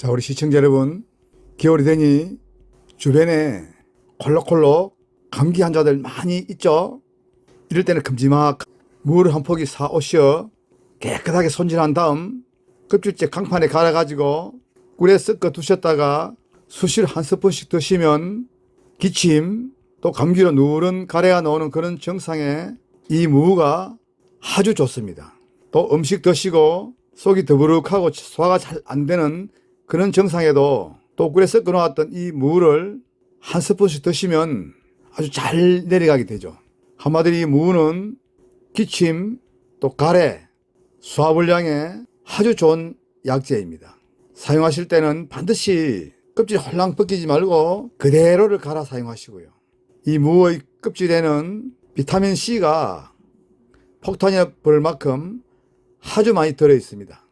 자, 우리 시청자 여러분, 겨울이 되니 주변에 콜록콜록 감기 환자들 많이 있죠? 이럴 때는 큼지막 물한 포기 사 오셔 깨끗하게 손질한 다음 껍질째 강판에 갈아가지고 꿀에 섞어 두셨다가 수시로 한 스푼씩 드시면 기침 또 감기로 누런 가래가 나오는 그런 증상에 이 무가 아주 좋습니다. 또 음식 드시고 속이 더부룩하고 소화가 잘 안 되는 그런 증상에도 또 꿀에 섞어 놓았던 이 무를 한 스푼씩 드시면 아주 잘 내려가게 되죠. 한마디로 이 무는 기침 또 가래 소화불량에 아주 좋은 약재입니다. 사용하실 때는 반드시 껍질 홀랑 벗기지 말고 그대로를 갈아 사용하시고요. 이 무의 껍질에는 비타민 C가 폭탄이 벌 만큼 아주 많이 들어 있습니다.